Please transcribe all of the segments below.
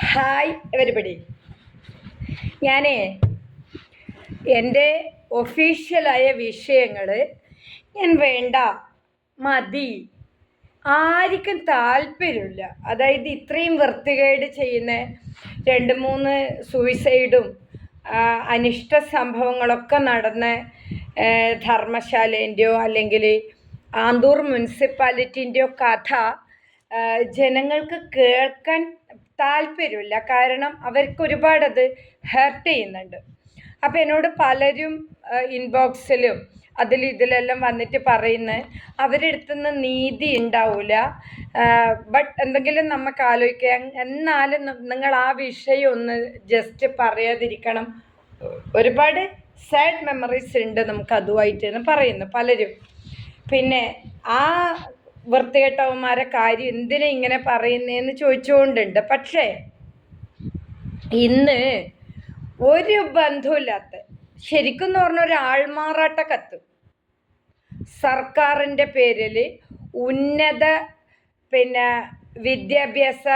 Hi everybody ഞാനേ എന്റെ ഒഫീഷ്യലായ വിഷയങ്ങൾ ഞാൻ വേണ്ട മതി. ആർക്കും താല്പര്യമില്ല. അതായത് ഇത്രയും വൃത്തികേട് ചെയ്യുന്ന രണ്ട് മൂന്ന് സൂയിസൈഡും അനിഷ്ട സംഭവങ്ങളൊക്കെ നടന്ന ധർമ്മശാലേന്റെയോ അല്ലെങ്കിൽ ആന്തൂർ മുനിസിപ്പാലിറ്റിന്റെയോ കഥ ജനങ്ങൾക്ക് കേൾക്കാൻ താല്പര്യമില്ല. കാരണം അവർക്ക് ഒരുപാട് അത് ഹേർട്ട് ചെയ്യുന്നുണ്ട്. അപ്പോൾ എന്നോട് പലരും ഇൻബോക്സിലും അതിൽ ഇതിലെല്ലാം വന്നിട്ട് പറയുന്നത് അവരെടുത്തു നിന്ന് നീതി ഉണ്ടാവില്ല ബട്ട് എന്തെങ്കിലും നമുക്ക് ആലോചിക്കാം. എന്നാലും നിങ്ങൾ ആ വിഷയം ഒന്ന് ജസ്റ്റ് പറയാതിരിക്കണം. ഒരുപാട് സാഡ് മെമ്മറീസ് ഉണ്ട് നമുക്ക് അതുമായിട്ട് എന്ന് പറയുന്നു പലരും. പിന്നെ ആ വൃത്തികെട്ടവന്മാരെ കാര്യം എന്തിനാ ഇങ്ങനെ പറയുന്നതെന്ന് ചോദിച്ചുകൊണ്ടുണ്ട് പക്ഷേ ഇന്ന് ഒരു ബന്ധമില്ലാത്ത ശരിക്കും എന്ന് പറഞ്ഞ ഒരു ആൾമാറാട്ട കത്ത്. സർക്കാരിന്റെ പേരിൽ ഉന്നത പിന്നെ വിദ്യാഭ്യാസ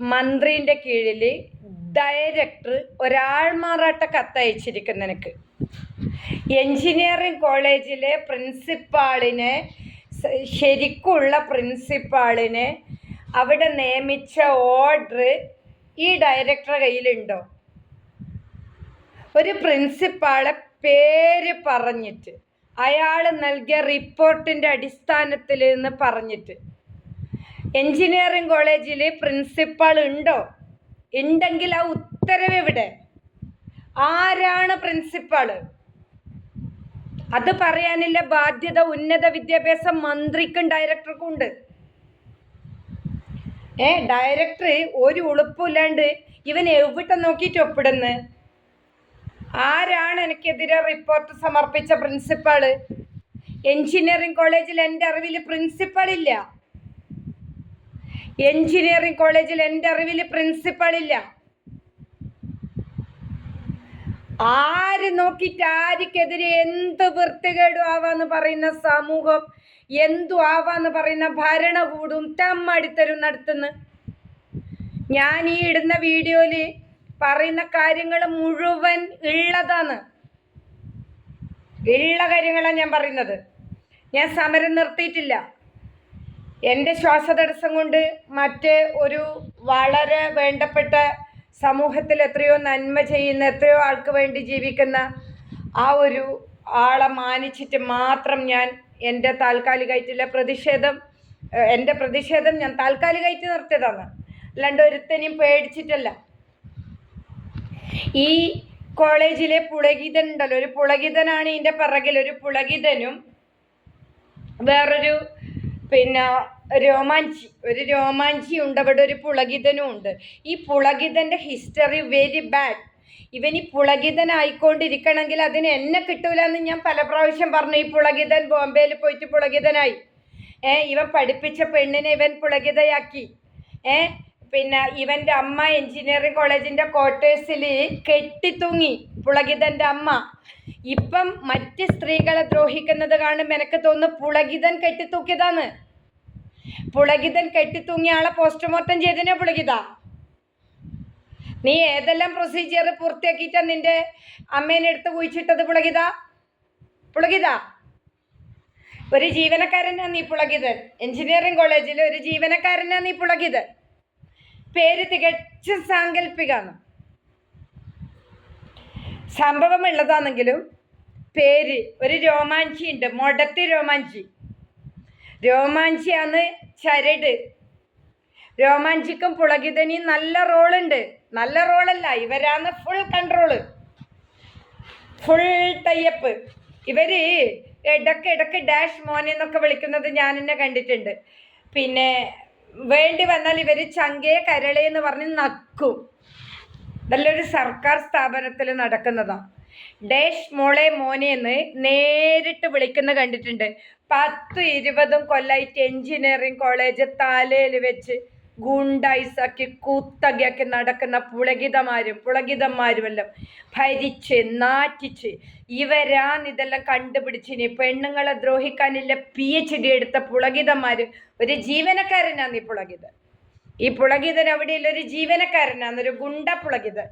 മന്ത്രിന്റെ കീഴിൽ ഡയറക്ടർ ഒരാൾമാറാട്ട കത്ത് അയച്ചിരിക്കുന്നു എനിക്ക് എൻജിനീയറിംഗ് കോളേജിലെ പ്രിൻസിപ്പാളിനെ ശരിക്കുള്ള പ്രിൻസിപ്പാളിനെ അവിടെ നിയമിച്ച ഓർഡർ ഈ ഡയറക്ടറുടെ കയ്യിലുണ്ടോ? ഒരു പ്രിൻസിപ്പാളെ പേര് പറഞ്ഞിട്ട് അയാൾ നൽകിയ റിപ്പോർട്ടിന്റെ അടിസ്ഥാനത്തിൽ നിന്ന് പറഞ്ഞിട്ട്. എഞ്ചിനീയറിംഗ് കോളേജിൽ പ്രിൻസിപ്പാൾ ഉണ്ടോ? ഉണ്ടെങ്കിൽ ആ ഉത്തരവ് എവിടെ? ആരാണ് പ്രിൻസിപ്പാൾ? അത് പറയാനില്ല ബാധ്യത ഉന്നത വിദ്യാഭ്യാസ മന്ത്രിക്കും ഡയറക്ടർക്കും ഉണ്ട്. ഏ ഡയറക്ടർ ഒരു ഉളുപ്പില്ലാണ്ട് ഇവൻ എവിടെ നോക്കിയിട്ട് ഒപ്പിടുന്ന്? ആരാണ് എനിക്കെതിരെ റിപ്പോർട്ട് സമർപ്പിച്ച പ്രിൻസിപ്പാൾ എഞ്ചിനീയറിംഗ് കോളേജിൽ എന്റെ അറിവിൽ പ്രിൻസിപ്പൾ ഇല്ല. എഞ്ചിനീയറിംഗ് കോളേജിൽ എന്റെ അറിവിൽ പ്രിൻസിപ്പൾ ഇല്ല. ആര് നോക്കിയിട്ട് ആർക്കെതിരെ എന്ത് വൃത്തികേടും ആവാന്ന് പറയുന്ന സമൂഹം എന്തു ആവാന്ന് പറയുന്ന ഭരണകൂടും തമ്മടിത്തരും നടത്തുന്നു ഞാൻ ഈ ഇടുന്ന വീഡിയോയിൽ പറയുന്ന കാര്യങ്ങൾ മുഴുവൻ ഉള്ളതാണ് ഉള്ള കാര്യങ്ങളാണ് ഞാൻ പറയുന്നത്. ഞാൻ സമരം നിർത്തിയിട്ടില്ല. എന്റെ ശ്വാസതടസ്സം കൊണ്ട് മറ്റേ ഒരു വളരെ വേണ്ടപ്പെട്ട സമൂഹത്തിൽ എത്രയോ നന്മ ചെയ്യുന്ന എത്രയോ ആൾക്ക് വേണ്ടി ജീവിക്കുന്ന ആ ഒരു ആളെ മാനിച്ചിട്ട് മാത്രം ഞാൻ എന്റെ താൽക്കാലികമായിട്ടുള്ള പ്രതിഷേധം എന്റെ പ്രതിഷേധം ഞാൻ താൽക്കാലികമായിട്ട് നിർത്തിയതാണ്. അല്ലാണ്ട് ഒരുത്തനെയും പേടിച്ചിട്ടല്ല. ഈ കോളേജിലെ പുളകിതൻ ഉണ്ടല്ലോ ഒരു പുളകിതനാണ് ഇതിന്റെ പിറകിൽ. ഒരു പുളകിതനും വേറൊരു പിന്നെ രോമാഞ്ചി ഒരു രോമാഞ്ചി ഉണ്ട് അവിടെ ഒരു പുളകിതനും ഉണ്ട്. ഈ പുളകിതന്റെ ഹിസ്റ്ററി വെരി ബാഡ് ഇവൻ ഈ പുളകിതനായിക്കൊണ്ടിരിക്കണമെങ്കിൽ അതിന് എന്നെ കിട്ടൂല എന്ന് ഞാൻ പല പ്രാവശ്യം പറഞ്ഞു. ഈ പുളകിതൻ ബോംബെയിൽ പോയിട്ട് പുളകിതനായി. ഏ ഇവൻ പഠിപ്പിച്ച പെണ്ണിനെ ഇവൻ പുളകിതയാക്കി. ഏ പിന്നെ ഇവന്റെ അമ്മ എഞ്ചിനീയറിംഗ് കോളേജിന്റെ ക്വാർട്ടേഴ്സിൽ കെട്ടിത്തൂങ്ങി പുളകിതന്റെ അമ്മ. ഇപ്പം മറ്റ് സ്ത്രീകളെ ദ്രോഹിക്കുന്നത് കാണുമ്പോൾ എനിക്ക് തോന്നുന്നു പുളകിതൻ കെട്ടിത്തൂക്കിയതാന്ന്. പുളകിതൻ കെട്ടിത്തൂങ്ങിയ ആളെ പോസ്റ്റ്മോർട്ടം ചെയ്തതിനെ പുളകിത? നീ ഏതെല്ലാം പ്രൊസീജിയർ പൂർത്തിയാക്കിയിട്ടാ നിന്റെ അമ്മേനെ എടുത്ത് കുഴിച്ചിട്ടത് പുളകിത? പുളകിത? ഒരു ജീവനക്കാരനാ നീ പുളകിതൻ. എഞ്ചിനീയറിംഗ് കോളേജിൽ ഒരു ജീവനക്കാരനാ നീ പുളകിതൻ. പേര് തികച്ചും സാങ്കല്പികാണ് സംഭവം ഉള്ളതാണെങ്കിലും പേര് ഒരു രോമാഞ്ചി ഉണ്ട് മൊടത്തി രോമാഞ്ചി. രോമാഞ്ചിയാന്ന് ചരട് രോമാഞ്ചിക്കും പുളകിതനിയും നല്ല റോളുണ്ട്. നല്ല റോളല്ല ഇവരാണ് ഫുൾ കൺട്രോൾ ഫുൾ തയ്യപ്പ് ഇവർ ഇടയ്ക്ക് ഇടയ്ക്ക് ഡാഷ് മോനെന്നൊക്കെ വിളിക്കുന്നത് ഞാൻ എന്നെ കണ്ടിട്ടുണ്ട്. പിന്നെ വേണ്ടി വന്നാൽ ഇവർ ചങ്കേ കരളേ എന്ന് പറഞ്ഞ് നക്കും. നല്ലൊരു സർക്കാർ സ്ഥാപനത്തിൽ നടക്കുന്നതാണ് ഡേഷ് മോളെ മോനെ എന്ന് നേരിട്ട് വിളിക്കുന്ന കണ്ടിട്ടുണ്ട്. പത്ത് ഇരുപതും കൊല്ലായിട്ട് എഞ്ചിനീയറിംഗ് കോളേജ് തലയിൽ വെച്ച് ഗുണ്ടായിസാക്കി കൂത്തകയാക്കി നടക്കുന്ന പുളകിതമാരും പുളകിതന്മാരും എല്ലാം ഭരിച്ച് നാറ്റിച്ച് ഇവരാണ് ഇതെല്ലാം കണ്ടുപിടിച്ചിനി. പെണ്ണുങ്ങളെ ദ്രോഹിക്കാനില്ല പി എച്ച് ഡി എടുത്ത പുളകിതന്മാർ ഒരു ജീവനക്കാരനാണ് ഈ പുളകിതൻ. ഈ പുളകിതൻ അവിടെയുള്ള ഒരു ജീവനക്കാരനാണ് ഒരു ഗുണ്ട പുളകിതൻ.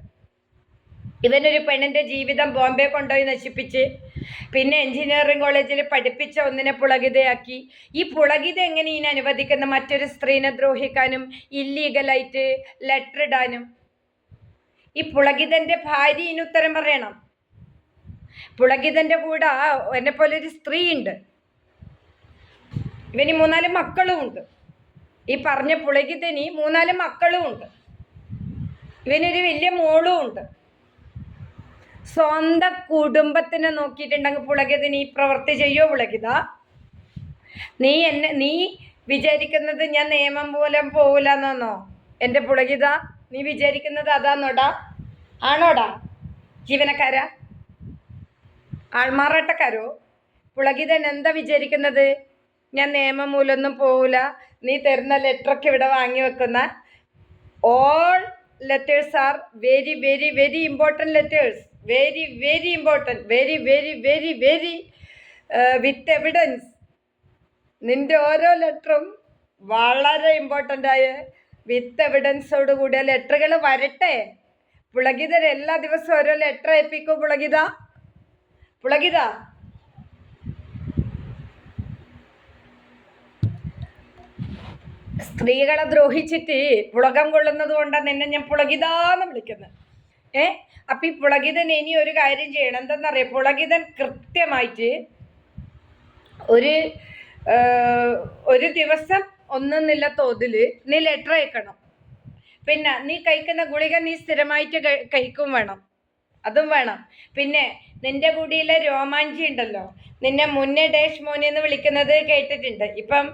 ഇവനൊരു പെണ്ണിന്റെ ജീവിതം ബോംബെ കൊണ്ടുപോയി നശിപ്പിച്ച് പിന്നെ എഞ്ചിനീയറിംഗ് കോളേജിൽ പഠിപ്പിച്ച ഒന്നിനെ പുളകിതയാക്കി. ഈ പുളകിത എങ്ങനെ ഇനി അനുവദിക്കുന്ന മറ്റൊരു സ്ത്രീനെ ദ്രോഹിക്കാനും ഇല്ലീഗലായിട്ട് ലെറ്റർ ഇടാനും ഈ പുളകിതന്റെ ഭാര്യ ഉത്തരം പറയണം. പുളകിതന്റെ കൂടെ എന്നെ പോലെ ഒരു സ്ത്രീ ഉണ്ട് ഇവന് മൂന്നാൽ മക്കളും ഉണ്ട്. ഈ പറഞ്ഞ പുളകിതനി മൂന്നാൽ മക്കളും ഉണ്ട്. ഇവനൊരു വലിയ മോളും ഉണ്ട്. സ്വന്തം കുടുംബത്തിനെ നോക്കിയിട്ടുണ്ടെങ്കിൽ പുളകിത് നീ പ്രവൃത്തി ചെയ്യോ പുളകിത? നീ എന്നെ നീ വിചാരിക്കുന്നത് ഞാൻ നിയമം മൂലം പോകില്ലെന്നോ എന്റെ പുളകിത നീ വിചാരിക്കുന്നത് അതാന്നോടാ ആണോടാ? ജീവനക്കാരാ? ആൾമാറാട്ടക്കാരോ? പുളകിതൻ എന്താ വിചാരിക്കുന്നത്? ഞാൻ നിയമം മൂലൊന്നും പോവില്ല. നീ തരുന്ന ലെറ്ററൊക്കെ ഇവിടെ വാങ്ങി വെക്കുന്ന all letters are very very very important letters very very important very very very very with evidence നിന്റെ ഓരോ ലെറ്ററും വളരെ ഇമ്പോർട്ടന്റ് ആയ വിത്ത് എവിഡൻസോട് കൂടിയ ലെറ്ററുകൾ വരട്ടെ. പുളകിതർ എല്ലാ ദിവസവും ഓരോ ലെറ്റർ അയപ്പിക്കും പുളകിത പുളകിത സ്ത്രീകളെ ദ്രോഹിച്ചിട്ട് പുളകം കൊള്ളുന്നത് കൊണ്ടാണ് നിന്നെ ഞാൻ പുളകിതാന്ന് വിളിക്കുന്നത്. ഏ? അപ്പം ഈ പുളകിതൻ ഇനി ഒരു കാര്യം ചെയ്യണം. എന്തെന്നറിയാം പുളകിതൻ കൃത്യമായിട്ട് ഒരു ഒരു ദിവസം ഒന്നെന്നില്ല തോതിൽ നീ ലെറ്റർ അയക്കണം. പിന്നെ നീ കഴിക്കുന്ന ഗുളിക നീ സ്ഥിരമായിട്ട് കഴിക്കും വേണം. അതും വേണം. പിന്നെ നിന്റെ കൂടിയിലെ രോമാഞ്ചി ഉണ്ടല്ലോ. നിന്നെ മുന്നേ ഡേഷ് മോനെ എന്ന് വിളിക്കുന്നത് കേട്ടിട്ടുണ്ട്. ഇപ്പം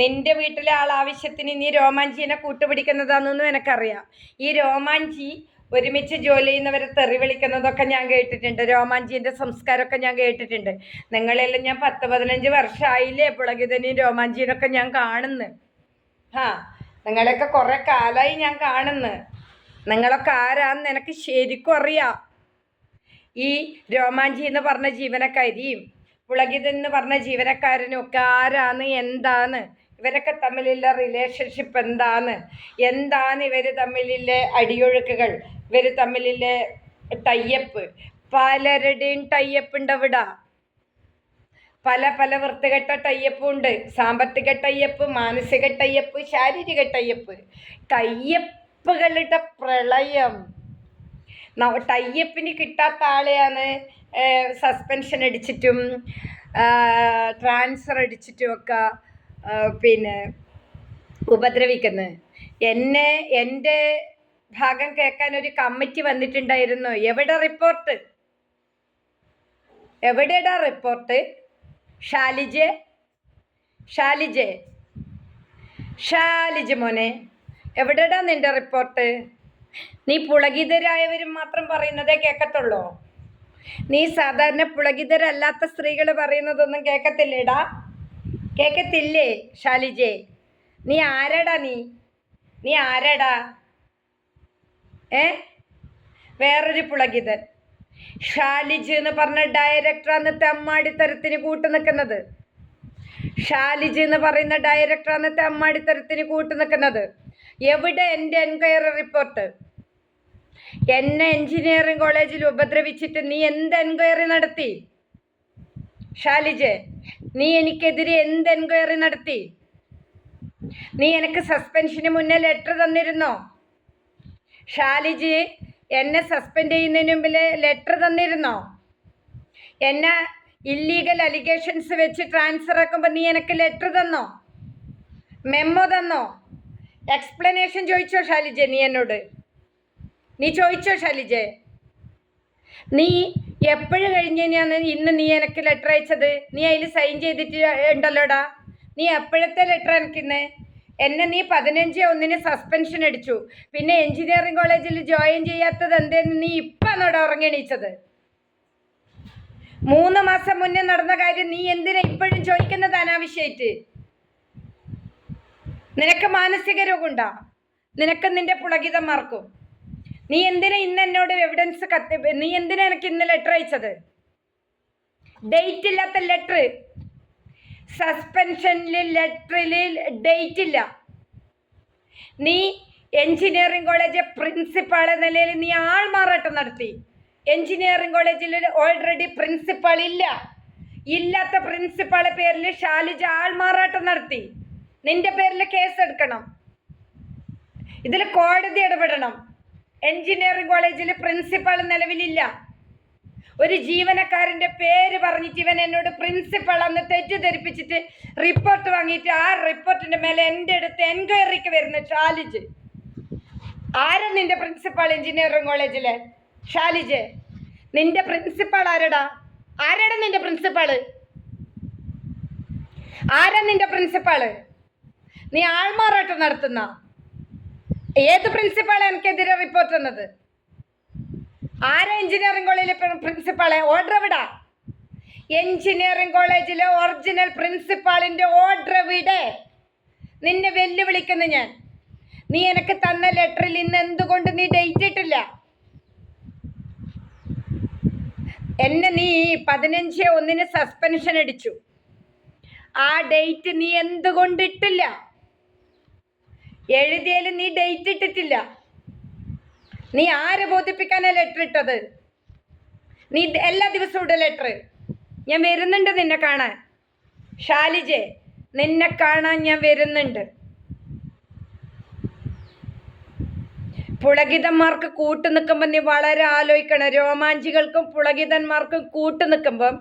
നിന്റെ വീട്ടിലെ ആൾ ആവശ്യത്തിന് നീ രോമാഞ്ചിനെ കൂട്ടുപിടിക്കുന്നതാണെന്നും എനിക്കറിയാം. ഈ രോമാഞ്ചി ഒരുമിച്ച് ജോലി ചെയ്യുന്നവരെ തെറി വിളിക്കുന്നതൊക്കെ ഞാൻ കേട്ടിട്ടുണ്ട്. രോമാഞ്ചിന്റെ സംസ്കാരമൊക്കെ ഞാൻ കേട്ടിട്ടുണ്ട്. നിങ്ങളെല്ലാം ഞാൻ പത്ത് പതിനഞ്ച് വർഷമായില്ലേ പുളകിതനെയും രോമാഞ്ചിനൊക്കെ ഞാൻ കാണുന്നു. ആ നിങ്ങളെയൊക്കെ കുറേ കാലമായി ഞാൻ കാണുന്നു. നിങ്ങളൊക്കെ ആരാന്ന് എനിക്ക് ശരിക്കും അറിയാം. ഈ രോമാഞ്ചി എന്ന് പറഞ്ഞ ജീവനക്കാരിയും പുളകിതൻ എന്ന് പറഞ്ഞ ജീവനക്കാരനും ഒക്കെ ആരാന്ന് എന്താന്ന്? ഇവരൊക്കെ തമ്മിലുള്ള റിലേഷൻഷിപ്പ് എന്താന്ന്? എന്താണ് ഇവർ തമ്മിലുള്ള അടിയൊഴുക്കുകൾ? ഇവർ തമ്മിലെ ടയ്യപ്പ് പലരുടെയും ടയ്യപ്പ് ഉണ്ട് അവിടെ. പല പല വൃത്തികെട്ട ടയ്യപ്പും ഉണ്ട്. സാമ്പത്തിക ടയ്യപ്പ് മാനസിക ടയ്യപ്പ് ശാരീരിക ടയ്യപ്പ് ടയ്യപ്പുകളുടെ പ്രളയം. ടയ്യപ്പിന് കിട്ടാത്ത ആളെയാണ് സസ്പെൻഷൻ അടിച്ചിട്ടും ട്രാൻസ്ഫർ അടിച്ചിട്ടും ഒക്കെ പിന്നെ ഉപദ്രവിക്കുന്നത്. എന്നെ എന്റെ ഭാഗം കേൾക്കാൻ ഒരു കമ്മിറ്റി വന്നിട്ടുണ്ടായിരുന്നു. എവിടെ റിപ്പോർട്ട് എവിടെടാ റിപ്പോർട്ട് ഷാലിജെ? ഷാലിജെ? ഷാലിജ് മോനെ എവിടെടാ നിന്റെ റിപ്പോർട്ട് നീ പുളകിതരായവരും മാത്രം പറയുന്നതേ കേൾക്കത്തുള്ളൂ നീ സാധാരണ പുളകിതരല്ലാത്ത സ്ത്രീകൾ പറയുന്നതൊന്നും കേൾക്കത്തില്ലേടാ കേൾക്കത്തില്ലേ ഷാലിജെ? നീ ആരടാ നീ? നീ ആരാടാ? ഏ? വേറൊരു പുളകിതൻ. ഷാലിജ് എന്ന് പറഞ്ഞ ഡയറക്ടറാണ് തെമ്മാടിത്തരത്തിന് കൂട്ടു നിൽക്കുന്നത്. ഷാലിജ് എന്ന് പറയുന്ന ഡയറക്ടറാണ് തെമ്മാടിത്തരത്തിന് കൂട്ടു നിൽക്കുന്നത്. എവിടെ എന്റെ എൻക്വയറി റിപ്പോർട്ട് എന്നെ എഞ്ചിനീയറിംഗ് കോളേജിൽ ഉപദ്രവിച്ചിട്ട് നീ എന്ത് എൻക്വയറി നടത്തി? ഷാലിജ് നീ എനിക്കെതിരെ എന്ത് എൻക്വയറി നടത്തി? നീ എനിക്ക് സസ്പെൻഷന് മുന്നേ ലെറ്റർ തന്നിരുന്നോ? ഷാലിജി എന്നെ സസ്പെൻഡ് ചെയ്യുന്നതിന് മുമ്പിൽ ലെറ്റർ തന്നിരുന്നോ? എന്നെ ഇല്ലീഗൽ അലിഗേഷൻസ് വെച്ച് ട്രാൻസ്ഫർ ആക്കുമ്പോൾ നീ എനിക്ക് ലെറ്റർ തന്നോ? മെമ്മോ തന്നോ? എക്സ്പ്ലനേഷൻ ചോദിച്ചോ ഷാലിജ നീ എന്നോട്? നീ ചോദിച്ചോ ഷാലിജ നീ എപ്പോഴും കഴിഞ്ഞാണ് ഇന്ന് നീ എനിക്ക് ലെറ്റർ അയച്ചത്? നീ അതിൽ സൈൻ ചെയ്തിട്ട് ഉണ്ടല്ലോടാ? നീ എപ്പോഴത്തെ ലെറ്റർ എനിക്കിന്ന് എന്നെ നീ പതിനഞ്ച് ഒന്നിന് സസ്പെൻഷൻ അടിച്ചു. പിന്നെ എഞ്ചിനീയറിംഗ് കോളേജിൽ ജോയിൻ ചെയ്യാത്തത് എന്തേന്ന് നീ ഇപ്പാണോടാ ഉറങ്ങിണീച്ചത്? മൂന്ന് മാസം മുന്നേ നടന്ന കാര്യം നീ എന്തിനാ ഇപ്പോഴും ചോദിക്കുന്നത് അനാവശ്യമായിട്ട് നിനക്ക് മാനസിക രോഗമുണ്ടാ? നിനക്ക് നിന്റെ പുളകിതം മാർക്കും നീ എന്തിനാ ഇന്ന് എന്നോട് എവിഡൻസ് കത്തി നീ എന്തിനാ എനിക്ക് ഇന്ന് ലെറ്റർ അയച്ചത്? ഡേറ്റ് ഇല്ലാത്ത ലെറ്റർ സസ്പെൻഷനിൽ ലെറ്ററിൽ ഡേറ്റ് ഇല്ല. നീ എഞ്ചിനീയറിംഗ് കോളേജ് പ്രിൻസിപ്പാൾ നിലയിൽ നീ ആൾമാറാട്ടം നടത്തി. എഞ്ചിനീയറിംഗ് കോളേജിൽ ഓൾറെഡി പ്രിൻസിപ്പാൾ ഇല്ല. ഇല്ലാത്ത പ്രിൻസിപ്പാളെ പേരിൽ ഷാലിജ ആൾമാറാട്ടം നടത്തി. നിന്റെ പേരിൽ കേസ് എടുക്കണം. ഇതിൽ കോടതി ഇടപെടണം. എഞ്ചിനീയറിംഗ് കോളേജിൽ പ്രിൻസിപ്പാൾ നിലവിലില്ല. ഒരു ജീവനക്കാരന്റെ പേര് പറഞ്ഞിട്ട് ഇവൻ എന്നോട് പ്രിൻസിപ്പൾ അന്ന് തെറ്റിദ്ധരിപ്പിച്ചിട്ട് റിപ്പോർട്ട് വാങ്ങിയിട്ട് ആ റിപ്പോർട്ടിന്റെ മേലെ എന്റെ അടുത്ത് എൻക്വയറിക്ക് വരുന്ന ഷാലിജ്. ആരാ നിന്റെ പ്രിൻസിപ്പാൾ എഞ്ചിനീയറിംഗ് കോളേജിലെ ഷാലിജ് നിന്റെ പ്രിൻസിപ്പാൾ ആരടാ? ആരാടാ നിന്റെ പ്രിൻസിപ്പാൾ ആരാ നിന്റെ പ്രിൻസിപ്പാൾ നീ ആൾമാറാട്ടം നടത്തുന്ന? ഏത് പ്രിൻസിപ്പാളെ എനിക്കെതിരെ റിപ്പോർട്ട് വന്നത്? ആരാ എഞ്ചിനീയറിംഗ് കോളേജിലെ പ്രിൻസിപ്പാളെ ഓർഡർ വിടാ എഞ്ചിനീയറിംഗ് കോളേജിലെ ഒറിജിനൽ പ്രിൻസിപ്പാളിന്റെ ഓർഡർ വിടെ നിന്നെ വെല്ലുവിളിക്കുന്നു ഞാൻ. നീ എനിക്ക് തന്ന ലെറ്ററിൽ ഇന്ന് എന്തുകൊണ്ട് നീ ഡേറ്റ് ഇട്ടില്ല? എന്നെ നീ പതിനഞ്ച് ഒന്നിന് സസ്പെൻഷൻ അടിച്ചു. ആ ഡേറ്റ് നീ എന്തുകൊണ്ട് ഇട്ടില്ല? എഴുതിയാലും നീ ഡേറ്റ് ഇട്ടിട്ടില്ല. നീ ആരെ ബോധിപ്പിക്കാനാ ലെറ്റർ ഇട്ടത്? നീ എല്ലാ ദിവസവും ഇട ലെറ്റർ ഞാൻ വരുന്നുണ്ട് നിന്നെ കാണാൻ. ഷാലിജെ നിന്നെ കാണാൻ ഞാൻ വരുന്നുണ്ട്. പുളകിതന്മാർക്ക് കൂട്ടു നിൽക്കുമ്പോൾ നീ വളരെ ആലോചിക്കണം. രോമാഞ്ചികൾക്കും പുളകിതന്മാർക്കും കൂട്ടു നിൽക്കുമ്പം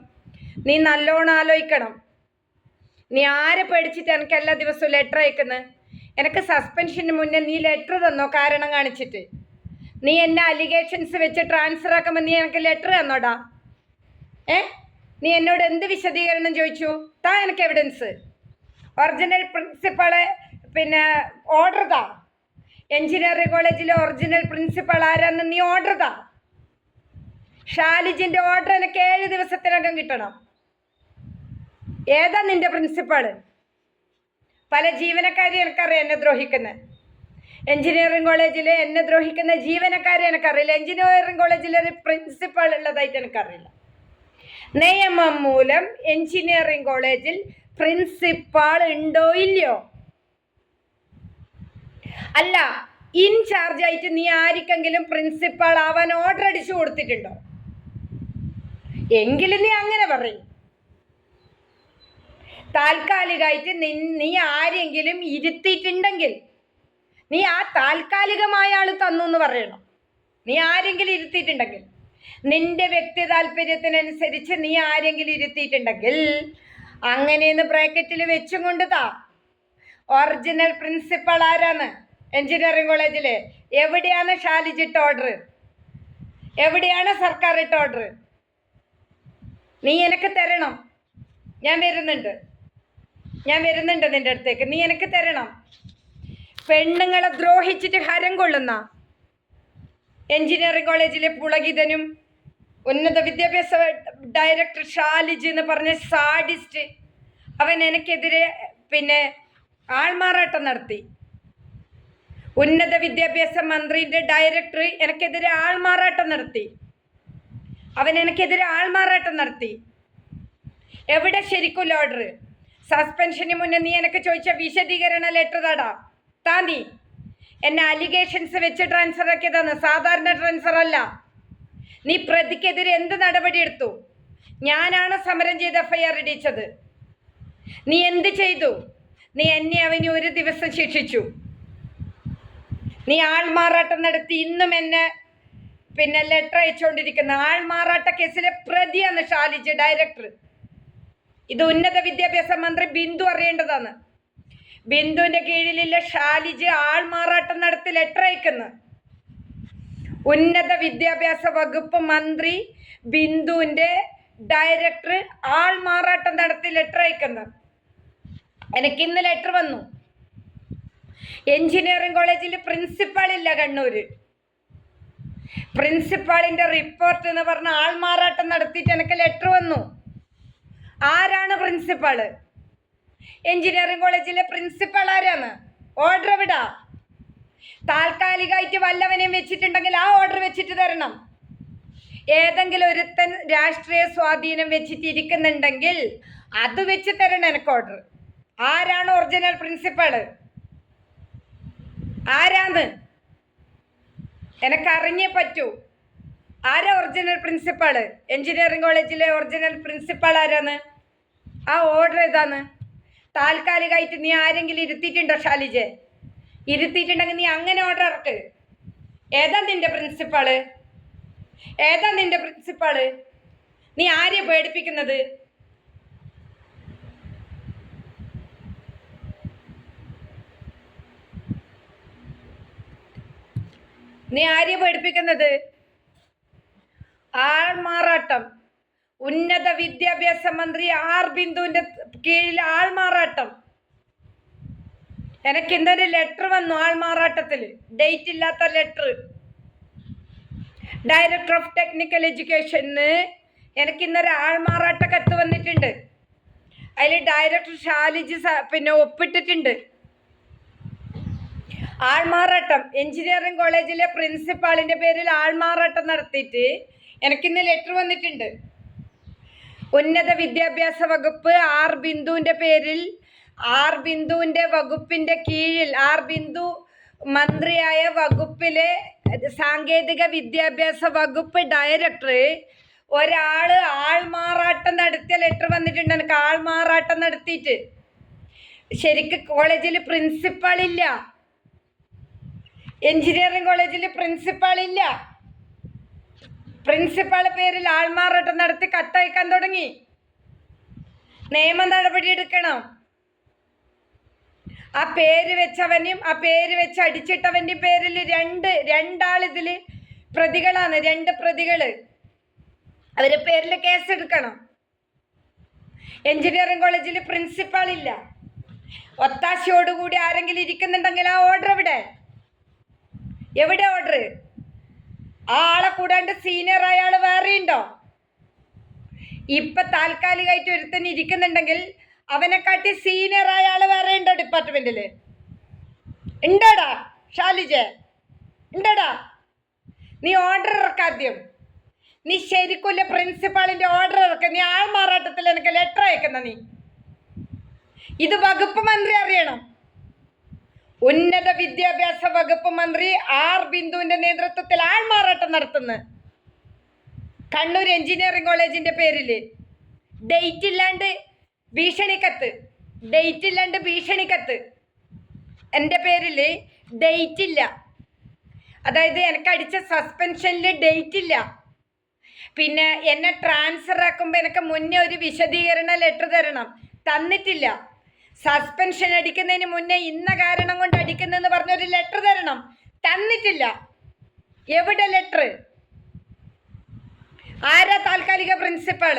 നീ നല്ലോണം ആലോചിക്കണം. നീ ആരെ പേടിച്ചിട്ട് എനിക്ക് എല്ലാ ദിവസവും ലെറ്റർ അയക്കുന്നത് എനിക്ക് സസ്പെൻഷന് മുന്നേ നീ ലെറ്റർ തന്നോ കാരണം കാണിച്ചിട്ട്? നീ എന്നെ അലിഗേഷൻസ് വെച്ച് ട്രാൻസ്ഫർ ആക്കുമ്പോൾ നീ എനിക്ക് ലെറ്റർ തന്നോടാ? ഏ? നീ എന്നോട് എന്ത് വിശദീകരണം ചോദിച്ചു? താ എനിക്ക് എവിഡൻസ് ഒറിജിനൽ പ്രിൻസിപ്പളെ പിന്നെ ഓർഡർ താ. എഞ്ചിനീയറിംഗ് കോളേജിലെ ഒറിജിനൽ പ്രിൻസിപ്പൾ ആരാന്ന് നീ ഓർഡർ താ. ഷാലിജിന്റെ ഓർഡർ എനിക്ക് ഏഴ് ദിവസത്തിനകം കിട്ടണം. ഏതാ നിന്റെ പ്രിൻസിപ്പാൾ പല ജീവനക്കാരെ എനിക്കറിയാം എന്നെ ദ്രോഹിക്കുന്നത് എഞ്ചിനീയറിംഗ് കോളേജിൽ എന്നെ ദ്രോഹിക്കുന്ന ജീവനക്കാരെ എനിക്കറിയില്ല. എഞ്ചിനീയറിംഗ് കോളേജിൽ ഒരു പ്രിൻസിപ്പാൾ ഉള്ളതായിട്ട് എനിക്കറിയില്ല. നിയമം മൂലം എഞ്ചിനീയറിംഗ് കോളേജിൽ പ്രിൻസിപ്പാൾ ഉണ്ടോ ഇല്ലയോ? അല്ല ഇൻചാർജ് ആയിട്ട് നീ ആർക്കെങ്കിലും പ്രിൻസിപ്പാൾ ആവാൻ ഓർഡർ അടിച്ചു കൊടുത്തിട്ടുണ്ടോ? എങ്കിലും നീ അങ്ങനെ പറയും. താൽക്കാലികമായിട്ട് നീ ആരെങ്കിലും ഇരുത്തിയിട്ടുണ്ടെങ്കിൽ നീ ആ താൽക്കാലികമായ ആൾ തന്നു എന്ന് പറയണം. നീ ആരെങ്കിലും ഇരുത്തിയിട്ടുണ്ടെങ്കിൽ നിന്റെ വ്യക്തി താല്പര്യത്തിനനുസരിച്ച് നീ ആരെങ്കിലും ഇരുത്തിയിട്ടുണ്ടെങ്കിൽ അങ്ങനെയെന്ന് ബ്രാക്കറ്റിൽ വെച്ചും കൊണ്ട് താ. ഒറിജിനൽ പ്രിൻസിപ്പൾ ആരാണ്? എഞ്ചിനീയറിംഗ് കോളേജിൽ എവിടെയാണ് ഷാലിജിട്ട് ഓർഡർ എവിടെയാണ് സർക്കാർ ഇട്ട ഓർഡർ നീ എനിക്ക് തരണം. ഞാൻ വരുന്നുണ്ട്. ഞാൻ വരുന്നുണ്ട് നിന്റെ അടുത്തേക്ക്. നീ എനിക്ക് തരണം. പെണ്ണുങ്ങളെ ദ്രോഹിച്ചിട്ട് ഹരം കൊള്ളുന്ന എഞ്ചിനീയറിംഗ് കോളേജിലെ പുളകിതനും ഉന്നത വിദ്യാഭ്യാസ ഡയറക്ടർ ഷാലിജ് എന്ന് പറഞ്ഞ സാഡിസ്റ്റ് അവൻ എനിക്കെതിരെ പിന്നെ ആൾമാറാട്ടം നടത്തി. ഉന്നത വിദ്യാഭ്യാസ മന്ത്രിന്റെ ഡയറക്ടർ എനിക്കെതിരെ ആൾമാറാട്ടം നടത്തി. അവൻ എനിക്കെതിരെ ആൾമാറാട്ടം നടത്തി. എവിടെ ശരിക്കും ഓർഡർ സസ്പെൻഷന് മുന്നേ നീ എനിക്ക് ചോദിച്ച വിശദീകരണ ലെറ്റർ താടാ. താ നീ എന്നെ അലിഗേഷൻസ് വെച്ച് ട്രാൻസ്ഫർ ആക്കിയതാണ് സാധാരണ ട്രാൻസ്ഫർ അല്ല. നീ പ്രതിക്കെതിരെ എന്ത് നടപടി എടുത്തു? ഞാനാണ് സമരം ചെയ്ത് എഫ്ഐആർ ഇടിച്ചത്. നീ എന്ത് ചെയ്തു? നീ എന്നെ അവന് ഒരു ദിവസം ശിക്ഷിച്ചു. നീ ആൾമാറാട്ടം നടത്തി ഇന്നും എന്നെ പിന്നെ ലെറ്റർ അയച്ചുകൊണ്ടിരിക്കുന്ന ആൾമാറാട്ട കേസിലെ പ്രതിയാണ് ഷാലിജ് ഡയറക്ടർ ഇത് ഉന്നത വിദ്യാഭ്യാസ മന്ത്രി ബിന്ദു അറിയേണ്ടതാണ്. ബിന്ദുവിന്റെ കീഴിലുള്ള ഷാലിജ് ആൾമാറാട്ടം നടത്തി ലെറ്റർ അയക്കുന്നു? ഉന്നത വിദ്യാഭ്യാസ വകുപ്പ് മന്ത്രി ബിന്ദുവിന്റെ ഡയറക്ടർ ആൾമാറാട്ടം നടത്തി ലെറ്റർ അയക്കുന്നു? എനിക്ക് ഇന്ന് ലെറ്റർ വന്നു. എഞ്ചിനീയറിംഗ് കോളേജിൽ പ്രിൻസിപ്പാൾ ഇല്ല കണ്ണൂര്. പ്രിൻസിപ്പാളിന്റെ റിപ്പോർട്ട് എന്ന് പറഞ്ഞ ആൾമാറാട്ടം നടത്തിയിട്ട് എനിക്ക് ലെറ്റർ വന്നു. ആരാണ് പ്രിൻസിപ്പാൾ? എഞ്ചിനീയറിംഗ് കോളേജിലെ പ്രിൻസിപ്പൾ ആരാണ്? ഓർഡർ വിടാ. താൽക്കാലികമായിട്ട് വല്ലവനെയും വെച്ചിട്ടുണ്ടെങ്കിൽ ആ ഓർഡർ വെച്ചിട്ട് തരണം. ഏതെങ്കിലും ഒരുത്തൻ രാഷ്ട്രീയ സ്വാധീനം വെച്ചിട്ട് ഇരിക്കുന്നുണ്ടെങ്കിൽ അത് വെച്ച് തരണം എനിക്ക് ഓർഡർ ആരാണ് ഒറിജിനൽ പ്രിൻസിപ്പൾ ആരാന്ന് എനക്കറിഞ്ഞേ പറ്റൂ. ആരാ ഒറിജിനൽ പ്രിൻസിപ്പാൾ എഞ്ചിനീയറിംഗ് കോളേജിലെ ഒറിജിനൽ പ്രിൻസിപ്പാൾ ആരാണ്? ആ ഓർഡർ ഏതാന്ന് താൽക്കാലികമായിട്ട് നീ ആരെങ്കിലും ഇരുത്തിയിട്ടുണ്ടോ ഷാലിജ് ഇരുത്തിയിട്ടുണ്ടെങ്കിൽ നീ അങ്ങനെ ഓർഡർ ഇറക്ക്. ഏതാ നിന്റെ പ്രിൻസിപ്പാൾ ഏതാ നിന്റെ പ്രിൻസിപ്പാൾ നീ ആരെ പേടിപ്പിക്കുന്നത്? നീ ആരെ പേടിപ്പിക്കുന്നത്? ആൾമാറാട്ടം. ഉന്നത വിദ്യാഭ്യാസ മന്ത്രി ആർ ബിന്ദുവിന്റെ കീഴിൽ ആൾമാറാട്ടം. എനിക്ക് ഇന്നൊരു ലെറ്റർ വന്നു ആൾമാറാട്ടത്തിൽ. ഡേറ്റ് ഇല്ലാത്ത ലെറ്റർ ഡയറക്ടർ ഓഫ് ടെക്നിക്കൽ എഡ്യൂക്കേഷന് എനിക്ക് ഇന്നൊരു ആൾമാറാട്ട കത്ത് വന്നിട്ടുണ്ട്. അതിൽ ഡയറക്ടർ ഷാലിജി പിന്നെ ഒപ്പിട്ടിട്ടുണ്ട്. ആൾമാറാട്ടം. എഞ്ചിനീയറിംഗ് കോളേജിലെ പ്രിൻസിപ്പാളിന്റെ പേരിൽ ആൾമാറാട്ടം നടത്തിയിട്ട് എനിക്കിന്ന് ലെറ്റർ വന്നിട്ടുണ്ട്. ഉന്നത വിദ്യാഭ്യാസ വകുപ്പ് ആർ ബിന്ദുവിന്റെ പേരിൽ ആർ ബിന്ദുവിന്റെ വകുപ്പിന്റെ കീഴിൽ ആർ ബിന്ദു മന്ത്രിയായ വകുപ്പിലെ സാങ്കേതിക വിദ്യാഭ്യാസ വകുപ്പ് ഡയറക്ടർ ഒരാൾ ആൾമാറാട്ടം നടത്തിയ ലെറ്റർ വന്നിട്ടുണ്ട്. എനിക്ക് ആൾമാറാട്ടം നടത്തിയിട്ട്. ശരിക്ക് കോളേജിൽ പ്രിൻസിപ്പാളില്ല. എഞ്ചിനീയറിംഗ് കോളേജിൽ പ്രിൻസിപ്പാൾ ഇല്ല പ്രിൻസിപ്പാൾ പേരിൽ ആൾമാറാട്ടം നടത്തി കത്തയക്കാൻ തുടങ്ങി. നിയമ നടപടി എടുക്കണം ആ പേര് വെച്ചവനും ആ പേര് വെച്ച് അടിച്ചിട്ടവന്റെ പേരിൽ രണ്ട് രണ്ടാളിതിൽ പ്രതികളാണ് രണ്ട് പ്രതികൾ അവരെ പേരിൽ കേസ് എടുക്കണം എഞ്ചിനീയറിംഗ് കോളേജിൽ പ്രിൻസിപ്പാൾ ഇല്ല. ഒത്താശയോടുകൂടി ആരെങ്കിലും ഇരിക്കുന്നുണ്ടെങ്കിൽ ആ ഓർഡർ എവിടെ? എവിടെ ഓർഡർ? ആളെ കൂടാണ്ട് സീനിയർ അയാൾ വേറെ ഉണ്ടോ? ഇപ്പൊ താൽക്കാലികമായിട്ട് ഒരുത്തൻ ഇരിക്കുന്നുണ്ടെങ്കിൽ അവനെക്കാട്ടി സീനിയർ അയാൾ വേറെ ഉണ്ടോ ഡിപ്പാർട്ട്മെന്റിൽ ഉണ്ടോടാ ഷാലിജെ? ഉണ്ടോടാ? നീ ഓർഡർ ഇറക്കാദ്യം നീ ശരിക്കുള്ള പ്രിൻസിപ്പാളിന്റെ ഓർഡർ ഇറക്ക. നീ ആൾമാറാട്ടത്തിൽ എനിക്ക് ലെറ്റർ അയക്കുന്ന നീ. ഇത് വകുപ്പ് മന്ത്രി അറിയണം. ഉന്നത വിദ്യാഭ്യാസ വകുപ്പ് മന്ത്രി ആർ ബിന്ദുവിന്റെ നേതൃത്വത്തിൽ ആൾമാറാട്ടം നടത്തുന്നു. കണ്ണൂർ എഞ്ചിനീയറിംഗ് കോളേജിന്റെ പേരിൽ ഡേറ്റ് ഇല്ലാണ്ട് ഭീഷണിക്കത്ത്. ഡേറ്റ് ഇല്ലാണ്ട് ഭീഷണിക്കത്ത്. എന്റെ പേരിൽ ഡേറ്റ് ഇല്ല. അതായത് എനിക്ക് അടിച്ച സസ്പെൻഷനിൽ ഡേറ്റ് ഇല്ല. പിന്നെ എന്നെ ട്രാൻസ്ഫർ ആക്കുമ്പോൾ എനിക്ക് മുന്നേ ഒരു വിശദീകരണ ലെറ്റർ തരണം. തന്നിട്ടില്ല. സസ്പെൻഷൻ അടിക്കുന്നതിന് മുന്നേ ഇന്ന കാരണം കൊണ്ട് അടിക്കുന്നെന്ന് പറഞ്ഞൊരു ലെറ്റർ തരണം. തന്നിട്ടില്ല. എവിടെ ലെറ്റർ ആരാ താൽക്കാലിക പ്രിൻസിപ്പാൾ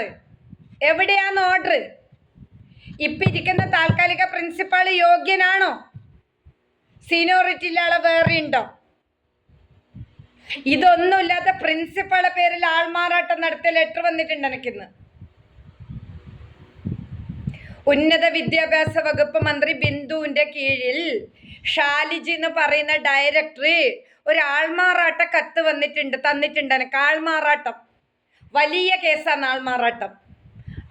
എവിടെയാണ് ഓർഡർ ഇപ്പം ഇരിക്കുന്ന താൽക്കാലിക പ്രിൻസിപ്പാൾ യോഗ്യനാണോ? സീനിയോറിറ്റി ഇല്ലാതെ വേറെ ഉണ്ടോ? ഇതൊന്നുമില്ലാത്ത പ്രിൻസിപ്പാളെ പേരിൽ ആൾമാറാട്ടം നടത്തിയ ലെറ്റർ വന്നിട്ടുണ്ട് എനിക്കിന്ന്. ഉന്നത വിദ്യാഭ്യാസ വകുപ്പ് മന്ത്രി ബിന്ദുവിന്റെ കീഴിൽ ഷാലിജി എന്ന് പറയുന്ന ഡയറക്ടർ ഒരു ആൾമാറാട്ട കത്ത് വന്നിട്ടുണ്ട് തന്നിട്ടുണ്ട് എനിക്ക് ആൾമാറാട്ടം വലിയ കേസാണ് ആൾമാറാട്ടം.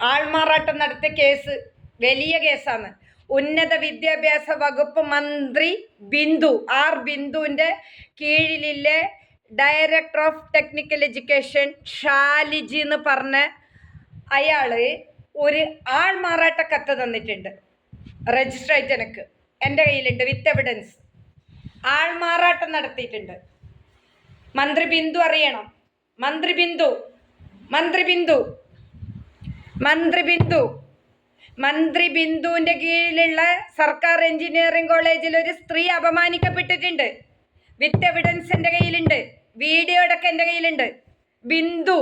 ആൾമാറാട്ടം നടത്തിയ കേസ് വലിയ കേസാണ്. ഉന്നത വിദ്യാഭ്യാസ വകുപ്പ് മന്ത്രി ബിന്ദു ആർ ബിന്ദുവിന്റെ കീഴിലെ director of technical education Shaliji എന്ന് പറഞ്ഞ അയാൾ ഒരു ആൾമാറാട്ട കത്ത് തന്നിട്ടുണ്ട്. ആയിട്ട് എനിക്ക്. എന്റെ കയ്യിലുണ്ട് വിത്ത് എവിഡൻസ് ആൾമാറാട്ടം നടത്തിയിട്ടുണ്ട്. മന്ത്രി ബിന്ദു അറിയണം. മന്ത്രി ബിന്ദു. മന്ത്രി ബിന്ദു. മന്ത്രി ബിന്ദു. മന്ത്രി ബിന്ദുവിന്റെ കീഴിലുള്ള സർക്കാർ എഞ്ചിനീയറിംഗ് കോളേജിൽ ഒരു സ്ത്രീ അപമാനിക്കപ്പെട്ടിട്ടുണ്ട്. വിത്ത് എവിഡൻസ് എന്റെ കയ്യിലുണ്ട്. വീഡിയോ അടക്കം എന്റെ കയ്യിലുണ്ട്. ബിന്ദു.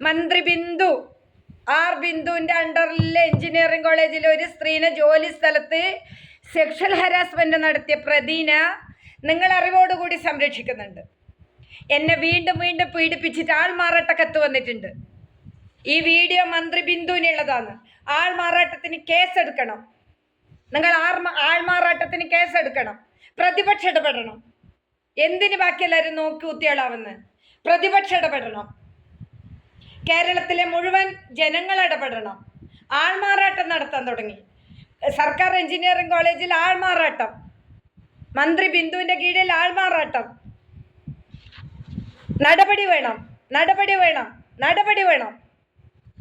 മന്ത്രി ബിന്ദു. ആർ ബിന്ദുവിന്റെ അണ്ടറിലെ എഞ്ചിനീയറിംഗ് കോളേജിൽ ഒരു സ്ത്രീനെ ജോലി സ്ഥലത്ത് സെക്ഷൽ ഹരാസ്മെന്റ് നടത്തിയ പ്രതീന നിങ്ങൾ അറിവോടുകൂടി സംരക്ഷിക്കുന്നുണ്ട്. എന്നെ വീണ്ടും വീണ്ടും പീഡിപ്പിച്ചിട്ട് ആൾമാറാട്ട കത്ത് വന്നിട്ടുണ്ട്. ഈ വീഡിയോ മന്ത്രി ബിന്ദുവിനുള്ളതാണ് ആൾമാറാട്ടത്തിന് കേസെടുക്കണം നിങ്ങൾ ആർ ആൾമാറാട്ടത്തിന് കേസെടുക്കണം പ്രതിപക്ഷം ഇടപെടണം. എന്തിന് ബാക്കിയെല്ലാവരും നോക്കി കുത്തിയാളാവുന്നത് പ്രതിപക്ഷം ഇടപെടണം. കേരളത്തിലെ മുഴുവൻ ജനങ്ങൾ ഇടപെടണം. ആൾമാറാട്ടം നടത്താൻ തുടങ്ങി. സർക്കാർ എഞ്ചിനീയറിംഗ് കോളേജിൽ ആൾമാറാട്ടം. മന്ത്രി ബിന്ദുവിന്റെ കീഴിൽ ആൾമാറാട്ടം. നടപടി വേണം നടപടി വേണം നടപടി വേണം.